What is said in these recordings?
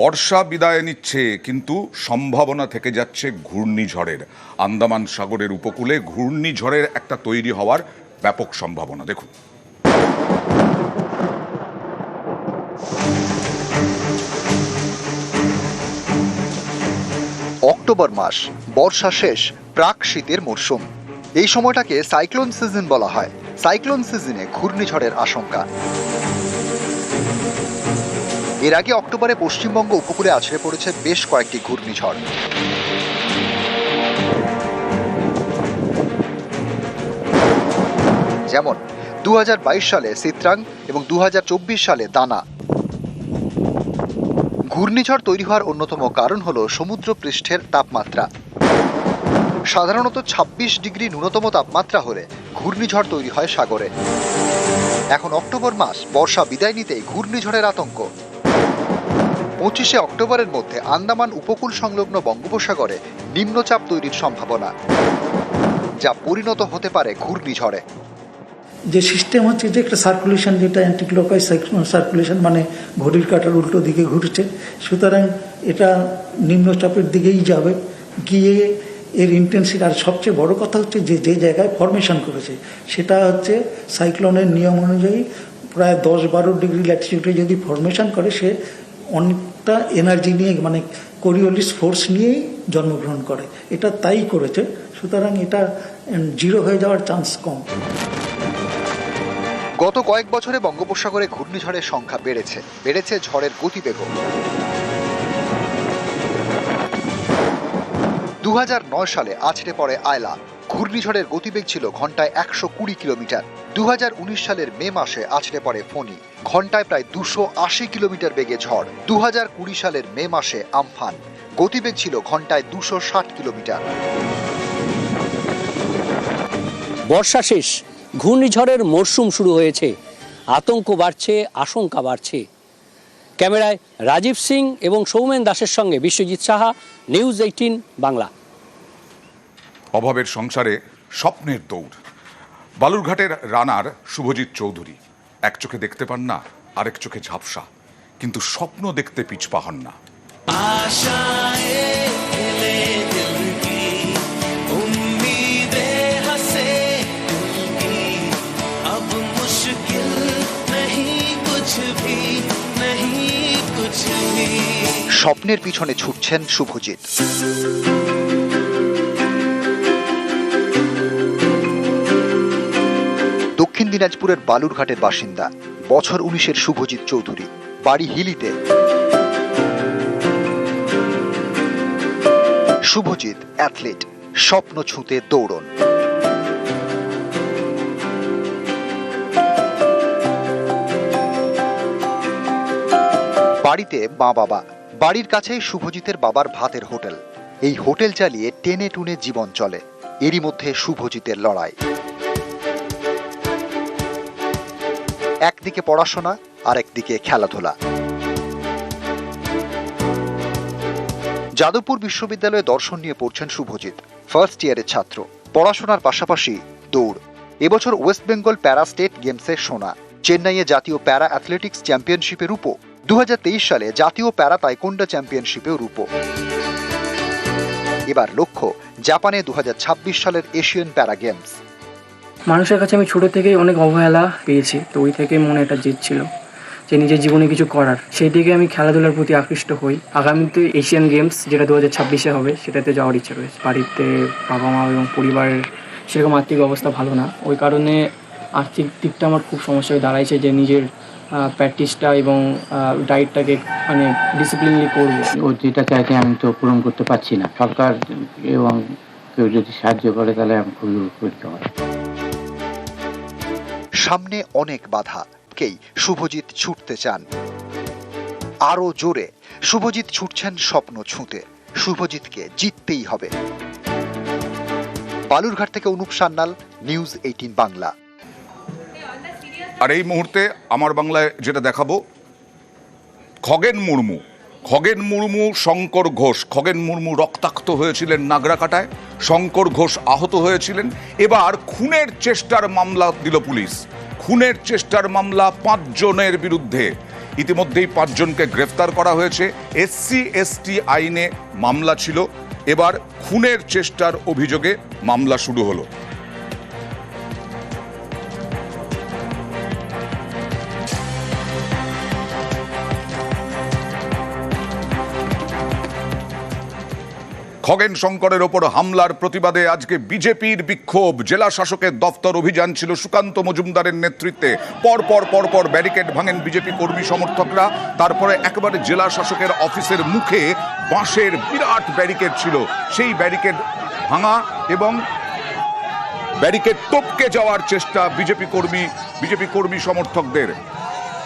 বর্ষা বিদায় নিচ্ছে, কিন্তু সম্ভাবনা থেকে যাচ্ছে ঘূর্ণিঝড়ের। আন্দামান সাগরের উপকূলে ঘূর্ণিঝড়ের একটা তৈরি হওয়ার ব্যাপক সম্ভাবনা, দেখুন। অক্টোবর মাস, বর্ষা শেষ, প্রাক শীতের মরশুম এই সময়টাকে সাইক্লোন সিজন বলা হয়। সাইক্লোন সিজনে ঘূর্ণিঝড়ের আশঙ্কা। এর আগে অক্টোবরে পশ্চিমবঙ্গ উপকূলে আছড়ে পড়েছে বেশ কয়েকটি ঘূর্ণিঝড়। যেমন দু হাজার বাইশ সালে সিত্রাং এবং দু হাজার চব্বিশ সালে দানা। ঘূর্ণিঝড় তৈরি হওয়ার অন্যতম কারণ হল সমুদ্র পৃষ্ঠের তাপমাত্রা। সাধারণত ২৬ ডিগ্রি ন্যূনতম তাপমাত্রা হলে ঘূর্ণিঝড় তৈরি হয় সাগরে। এখন অক্টোবর মাস, বর্ষা বিদায় নিতেই ঘূর্ণিঝড়ের আতঙ্ক। পঁচিশে অক্টোবরের মধ্যে আন্দামান উপকূল সংলগ্ন বঙ্গোপসাগরে নিম্নচাপ তৈরির সম্ভাবনা, যা পরিণত হতে পারে ঘূর্ণিঝড়ে। যে সিস্টেম হচ্ছে যে একটা সার্কুলেশন যেটা অ্যান্টিক্লকাইজ সার্কুলেশন মানে ঘড়ির কাটার উল্টো দিকে ঘুরছে, সুতরাং এটা নিম্নচাপের দিকেই যাবে। গিয়ে এর ইন্টেন্সিটি আর সবচেয়ে বড় কথা হচ্ছে যে যে জায়গায় ফরমেশন করেছে, সেটা হচ্ছে সাইক্লোনের নিয়ম অনুযায়ী প্রায় দশ বারো ডিগ্রি ল্যাটিটিউডে যদি ফরমেশন করে, সে অনেকটা এনার্জি নিয়ে মানে কোরিওলিস ফোর্স নিয়েই জন্মগ্রহণ করে। এটা তাই করেছে, সুতরাং এটা জিরো হয়ে যাওয়ার চান্স কম। গত কয়েক বছরে বঙ্গোপসাগরে ঘূর্ণিঝড়ের সংখ্যা বেড়েছে বেড়েছে ঝড়ের গতিবেগও। দু সালে আছড়ে পড়ে আয়লা। ঘূর্ণিঝড়ের গতিবেগ ছিল ঘন্টায় একশো কুড়ি কিলোমিটার। দুহাজার উনিশ সালের মে মাসে আছড়ে পড়ে ফণি। ঘন্টায় প্রায় দুশো আশি কিলোমিটার বেগে ঝড়। দু সালের মে মাসে আমফান। গতিবেগ ছিল ঘন্টায় দুশো ষাট কিলোমিটার। বর্ষা শেষ। ঘূর্ণিঝড়ের মরশুম শুরু হয়েছে। আতঙ্ক বাড়ছে, আশঙ্কা বাড়ছে। ক্যামেরায় রাজীব সিং এবং সৌমেন দাসের সঙ্গে বিশ্বজিৎ সাহা, নিউজ এইটিন বাংলা। অভাবের সংসারে স্বপ্নের দৌড়। বালুরঘাটের রানার শুভজিৎ চৌধুরী। এক চোখে দেখতে পান না আরেক চোখে ঝাপসা। কিন্তু স্বপ্ন দেখতে পিছপা হন না। স্বপ্নের পিছনে ছুটছেন শুভজিৎ। দিনাজপুরের বালুরঘাটের বাসিন্দা, বছর উনিশের শুভজিৎ চৌধুরী, বাড়ি হিলিতে। শুভজিৎ অ্যাথলিট স্বপ্ন ছুঁতে দৌড়ন। বাড়িতে মা বাবা, বাড়ির কাছেই শুভজিতের বাবার ভাতের হোটেল। এই হোটেল চালিয়ে টেনে টুনে জীবন চলে। এরই মধ্যে শুভজিতের লড়াই। একদিকে পড়াশোনা আর একদিকে খেলাধুলা। যাদবপুর বিশ্ববিদ্যালয়ে দর্শন নিয়ে পড়ছেন শুভজিৎ ফার্স্ট ইয়ারের ছাত্র। পড়াশোনার পাশাপাশি দৌড়। এবছর ওয়েস্ট বেঙ্গল প্যারা স্টেট গেমসের সোনা। চেন্নাইয়ে জাতীয় প্যারা অ্যাথলেটিক্স চ্যাম্পিয়নশিপে রূপো। দু হাজার তেইশ সালে জাতীয় প্যারা তাইকোন্ডা চ্যাম্পিয়নশিপেও রূপো। এবার লক্ষ্য, জাপানে দু হাজার ছাব্বিশ সালের এশিয়ান প্যারা গেমস মানুষের কাছে আমি ছোটো থেকেই অনেক অবহেলা পেয়েছি, তো ওই থেকে মনে একটা জেদ ছিল যে নিজের জীবনে কিছু করার। সেই দিকে আমি খেলাধুলার প্রতি আকৃষ্ট হই। আগামীতে এশিয়ান গেমস যেটা দু হাজার ছাব্বিশে হবে, সেটাতে যাওয়ার ইচ্ছে রয়েছে। বাড়িতে বাবা মা এবং পরিবারের সেরকম আর্থিক অবস্থা ভালো না। ওই কারণে আর্থিক দিকটা আমার খুব সমস্যা হয়ে দাঁড়াইছে যে নিজের প্র্যাকটিসটা এবং ডায়েটটাকে মানে ডিসিপ্লিনলি করব। ও যেটা চাইছে আমি তো পূরণ করতে পারছি না। সরকার এবং কেউ যদি সাহায্য করে, তাহলে আমি খুবই উপকৃত হই সামনে অনেক বাধা। কেই শুভজিৎ ছুটতে চান। আরও জোরে, শুভজিৎ ছুটছেন স্বপ্ন ছুঁতে। শুভজিৎকে জিততেই হবে। বালুরঘাট থেকে অনুপ সান্যাল, নিউজ এইটিন বাংলা। আর এই মুহূর্তে আমার বাংলায় যেটা দেখাবো, খগেন মুর্মু। খগেন মুর্মু শঙ্কর ঘোষ। খগেন মুর্মু রক্তাক্ত হয়েছিলেন নাগরাকাটায়। শঙ্কর ঘোষ আহত হয়েছিলেন। এবার খুনের চেষ্টার মামলা দিল পুলিশ। খুনের চেষ্টার মামলা পাঁচজনের বিরুদ্ধে। ইতিমধ্যেই পাঁচজনকে গ্রেফতার করা হয়েছে। এসসি, এসটি আইনে মামলা ছিল। এবার খুনের চেষ্টার অভিযোগে মামলা শুরু হলো। খগেন শঙ্করের ওপর হামলার প্রতিবাদে আজকে বিজেপির বিক্ষোভ। জেলা শাসকের দফতর অভিযান ছিল সুকান্ত মজুমদারের নেতৃত্বে। পরপর পর পর পর ব্যারিকেড ভাঙেন বিজেপি কর্মী সমর্থকরা। তারপরে একেবারে জেলা শাসকের অফিসের মুখে বাঁশের বিরাট ব্যারিকেড ছিল। সেই ব্যারিকেড ভাঙা এবং ব্যারিকেড টপকে যাওয়ার চেষ্টা বিজেপি কর্মী বিজেপি কর্মী সমর্থকদের।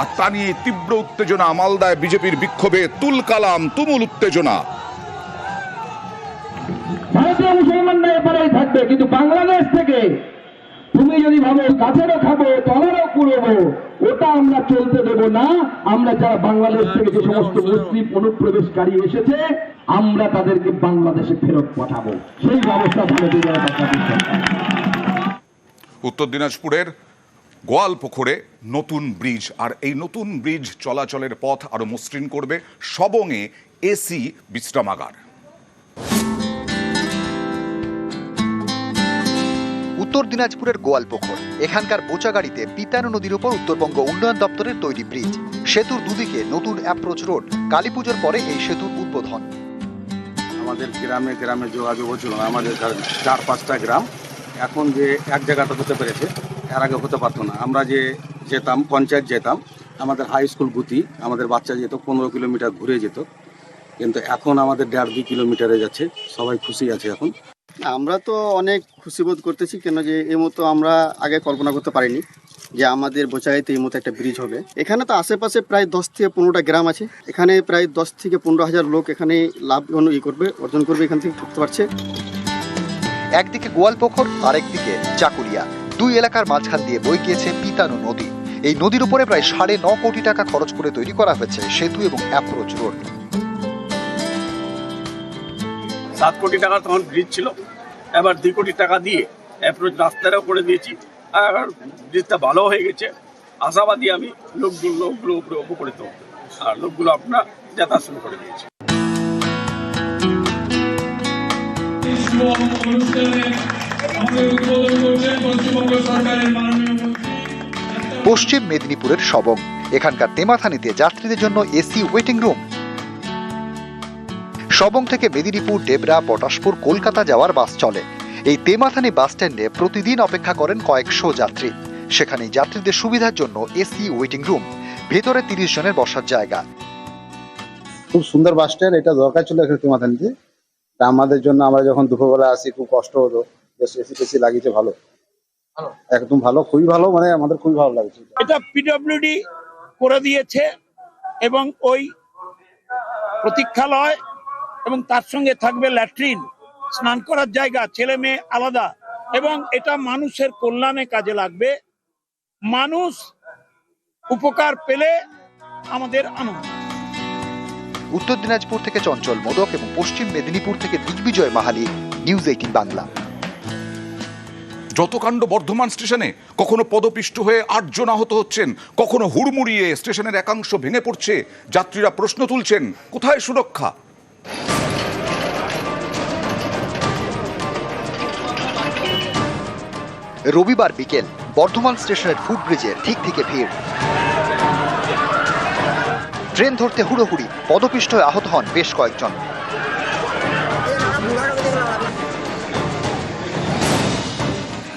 আর তা নিয়ে তীব্র উত্তেজনা মালদায় বিজেপির বিক্ষোভে তুল কালাম তুমুল উত্তেজনা। ভারতীয় মুসলমানরা এপারেই থাকবে, কিন্তু বাংলাদেশ থেকে তুমি যদি ভাবো গাছেরও খাব, তলারও কুড়বো, ওটা আমরা চলতে দেব না। আমরা যারা বাংলাদেশ থেকে যে সমস্ত মুসলিম অনুপ্রবেশকারী এসেছে, আমরা তাদেরকে বাংলাদেশে ফেরত পাঠাবো। সেই ব্যবস্থা ভারতীয় জনতা পার্টির উত্তর দিনাজপুরের গোয়ালপুকুরে নতুন ব্রিজ, আর এই নতুন ব্রিজ চলাচলের পথ আরও মসৃণ করবে সবংয়ে এসি বিশ্রামাগার। উত্তর দিনাজপুরের গোয়ালপুকুর এখানকার বোচাগাড়িতে পিতানো নদীর উপর উত্তরবঙ্গ উন্নয়ন দপ্তরের তৈরি ব্রিজ। সেতুর দুদিকে নতুন অ্যাপ্রোচ রোড কালী পুজোর পরে এই সেতুর উদ্বোধন। আমাদের গ্রামে গ্রামে যোগাযোগ হচ্ছিল না। আমাদের চার পাঁচটা গ্রাম। এখন যে এক জায়গাতে হতে পেরেছে, এর আগে হতে পারতো না। আমরা যে যেতাম, পঞ্চায়েত যেতাম, আমাদের হাই স্কুল গুতি আমাদের বাচ্চা যেত, পনেরো কিলোমিটার ঘুরে যেত। কিন্তু এখন আমাদের দেড় দুই কিলোমিটারে যাচ্ছে। সবাই খুশি আছে এখন। আমরা তো অনেক খুশি বোধ করতেছি কেন যে এই মতো আমরা আগে কল্পনা করতে পারিনি যে আমাদের বোচাগাইতে এই মতো একটা ব্রিজ হবে। এখানে তো আশেপাশে প্রায় দশ থেকে পনেরোটা গ্রাম আছে। এখানে প্রায় দশ থেকে পনেরো হাজার লোক এখানে লাভ ই করবে অর্জন করবে এখান থেকে থাকতে পারছে। একদিকে গোয়ালপুকুর আরেকদিকে চাকুলিয়া দুই এলাকার মাঝখান দিয়ে বই গিয়েছে পিতানো নদী। এই নদীর উপরে প্রায় সাড়ে ন কোটি টাকা খরচ করে তৈরি করা হয়েছে সেতু এবং অ্যাপ্রোচ রোড সাত কোটি টাকার তখন ব্রিজ ছিল। এবার দুই কোটি টাকা দিয়ে অ্যাপ্রোচ রাস্তাটাও করে দিয়েছি। আর জিনিসটা ভালো হয়ে গেছে। আশাবাদী আমি লোকগুলো লোকগুলো উপরে উপকৃত। আর লোকগুলো আপনার যাতায়াত শুরু করে দিয়েছে। পশ্চিম মেদিনীপুরের সবং এখানকার তেমাথানিতে যাত্রীদের জন্য এসি ওয়েটিং রুম সবং থেকে মেদিনীপুর ডেবরা পটাশপুর কলকাতা যাওয়ার বাস চলে। এই তেমাথানি বাস স্ট্যান্ডে প্রতিদিন অপেক্ষা করেন কয়েকশো যাত্রী। সেখানে যাত্রীদের সুবিধার জন্য এসি ওয়েটিং রুম ভেতরে তিরিশ জনের বসার জায়গা। খুব সুন্দর বাস স্ট্যান্ড এটা দরকার ছিল একটু মাথানিতে তা আমাদের জন্য আমরা যখন দুপুরবেলা আসি খুব কষ্ট হতো। এসি টেসি লাগিয়েছে ভালো। একদম ভালো খুবই ভালো মানে আমাদের খুবই ভালো লাগছে। এটা পিডব্লিউডি করে দিয়েছে এবং ওই প্রতীক্ষালয় এবং তার সঙ্গে থাকবে ল্যাট্রিন। স্নান করার জায়গা ছেলে মেয়ে আলাদা। এবং এটা মানুষের কল্যাণে কাজে লাগবে। মানুষ উপকার পেলে আমাদের আনন্দ। উত্তর দিনাজপুর থেকে চঞ্চল মোদক এবং পশ্চিম মেদিনীপুর থেকে দিগ্বিজয় মাহালি নিউজ এইটিন বাংলা। যতকাণ্ড বর্ধমান স্টেশনে কখনো পদপিষ্ট হয়ে আটজন আহত হচ্ছেন কখনো হুড়মুড়িয়ে স্টেশনের একাংশ ভেঙে পড়ছে যাত্রীরা প্রশ্ন তুলছেন কোথায় সুরক্ষা? রবিবার বিকেল বর্ধমান স্টেশনের ফুটব্রিজের ঠিক থেকে ভিড়। ট্রেন ধরতে হুড়োহুড়ি পদপিষ্ট হয়ে আহত হন বেশ কয়েকজন।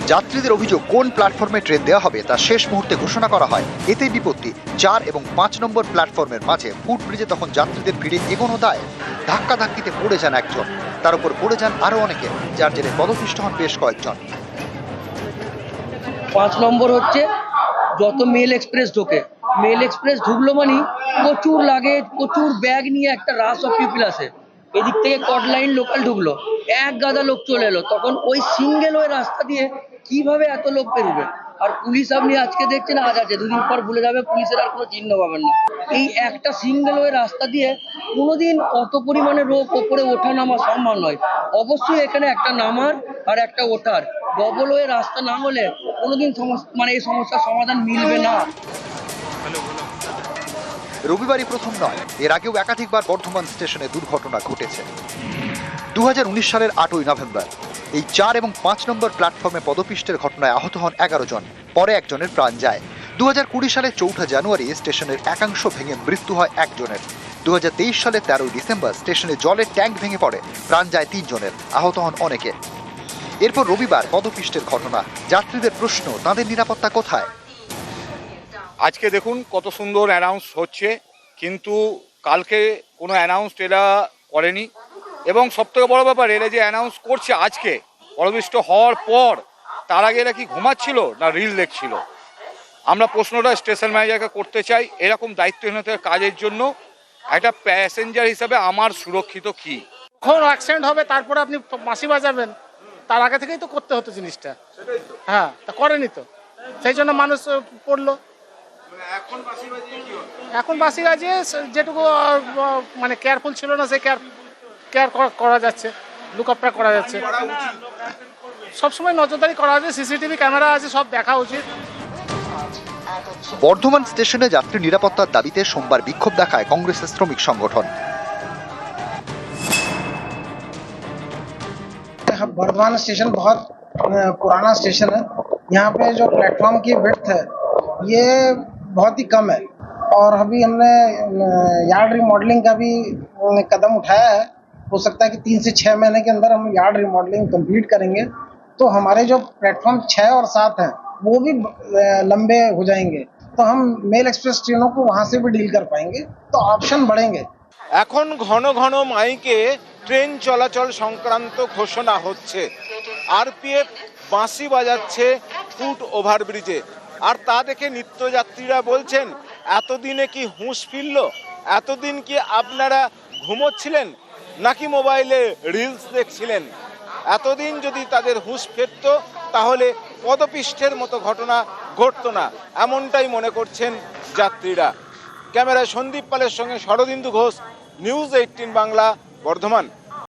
যাত্রীদের অভিযোগ, কোন প্ল্যাটফর্মে ট্রেন দেওয়া হবে তা শেষ মুহূর্তে ঘোষণা করা হয়। এতে বিপত্তি। চার এবং পাঁচ নম্বর প্ল্যাটফর্মের মাঝে ফুটব্রিজে তখন যাত্রীদের ভিড়ে এগোনো দায়। ধাক্কাধাক্কিতে পড়ে যান একজন। তার উপর পড়ে যান আরও অনেকে, যার জেরে পদপিষ্ট হন বেশ কয়েকজন। পাঁচ নম্বর হচ্ছে যত মেল এক্সপ্রেস ঢোকে। মেল এক্সপ্রেস ঢুকলো মানে প্রচুর লাগে প্রচুর ব্যাগ নিয়ে একটা রাস অফ পিপল আসে। এদিক থেকে কট লাইন লোকাল ঢুকলো। এক গাদা লোক চলে এলো। তখন ওই সিঙ্গেল ওই রাস্তা দিয়ে কীভাবে এত লোক বেরোবে? আর পুলিশ আপনি আজকে দেখছেন, আজ আছে, দুদিন পর ভুলে যাবে, পুলিশের আর কোনো চিহ্ন পাবেন না। এই একটা সিঙ্গেল ওয়ে রাস্তা দিয়ে কোনোদিন অত পরিমাণে রোগ ওপরে ওঠা নামা সম্ভব নয়। অবশ্যই এখানে একটা নামার আর একটা ওঠার। ডবল ওয়ে রাস্তা না হলে কোনোদিন মানে এই সমস্যার সমাধান মিলবে না। রবিবারই প্রথম নয়, এর আগেও একাধিকবার বর্ধমান স্টেশনে দুর্ঘটনা ঘটেছে। দু সালের আটই নভেম্বর, এই চার এবং পাঁচ নম্বর প্ল্যাটফর্মে পদপিষ্টের ঘটনায় আহত হন এগারো জন, পরে একজনের প্রাণ যায়। দু হাজার কুড়ি সালের চৌঠা জানুয়ারি স্টেশনের একাংশ ভেঙে মৃত্যু হয় একজনের। দু সালের তেরোই ডিসেম্বর, স্টেশনে জলের ট্যাঙ্ক ভেঙে পড়ে, প্রাণ যায় তিনজনের, আহত হন অনেকে। এরপর রবিবার পদপিষ্টের ঘটনা। যাত্রীদের প্রশ্ন তাদের নিরাপত্তা কোথায়? আজকে দেখুন কত সুন্দর অ্যানাউন্স হচ্ছে কিন্তু কালকে কোনো অ্যানাউন্স এরা করেনি। এবং সবথেকে বড় ব্যাপার এরা যে অ্যানাউন্স করছে আজকে পরবিষ্ট হওয়ার পর তার আগে এরা কি ঘুমাচ্ছিল না রিল দেখছিল? আমরা প্রশ্নটা স্টেশন ম্যানেজারকে করতে চাই এরকম দায়িত্বহীনতার কাজের জন্য একটা প্যাসেঞ্জার হিসাবে আমার সুরক্ষিত কি? কখন অ্যাক্সিডেন্ট হবে তারপরে আপনি মাসি বাজাবেন। তার আগে থেকেই তো করতে হতো জিনিসটা। হ্যাঁ তা করেনি তো। সেই জন্য মানুষ পড়ল। এখন বাসি গাছে যেটুকু মানে কেয়ারফুল ছিল না, সে কেয়ার কেয়ার করা যাচ্ছে লুকআপটা করা যাচ্ছে। সবসময় নজরদারি করা আছে সিসিটিভি ক্যামেরা আছে, সব দেখা উচিত। বর্ধমান স্টেশনে যাত্রী নিরাপত্তার দাবিতে সোমবার বিক্ষোভ দেখায় কংগ্রেসের শ্রমিক সংগঠন। बर्धमान स्टेशन बहुत पुराना स्टेशन है। यहाँ पे जो प्लेटफॉर्म की विड्थ है, ये बहुत ही कम है। और अभी हमने यार्ड रिमॉडलिंग का भी कदम उठाया है। हो सकता है कि तीन से छः महीने के अंदर हम यार्ड रिमॉडलिंग कंप्लीट करेंगे। तो हमारे जो प्लेटफॉर्म छः और सात हैं, वो भी लंबे हो जाएँगे। तो हम मेल एक्सप्रेस ट्रेनों को वहाँ से भी डील कर पाएँगे। तो ऑप्शन बढ़ेंगे। এখন ঘন ঘন মাইকে ট্রেন চলাচল সংক্রান্ত ঘোষণা হচ্ছে। আরপিএফ বাঁশি বাজাচ্ছে ফুট ওভারব্রিজে। আর তা দেখে নিত্যযাত্রীরা বলছেন, এতদিনে কি হুঁশ ফিরল? এতদিন কি আপনারা ঘুমোচ্ছিলেন? নাকি মোবাইলে রিলস দেখছিলেন? এতদিন যদি তাদের হুঁশ ফেরত, তাহলে পদপিষ্টের মতো ঘটনা ঘটতো না। এমনটাই মনে করছেন যাত্রীরা। ক্যামেরায় সন্দীপ পালের সঙ্গে শরদিন্দু ঘোষ নিউজ এইটিন বাংলা বর্ধমান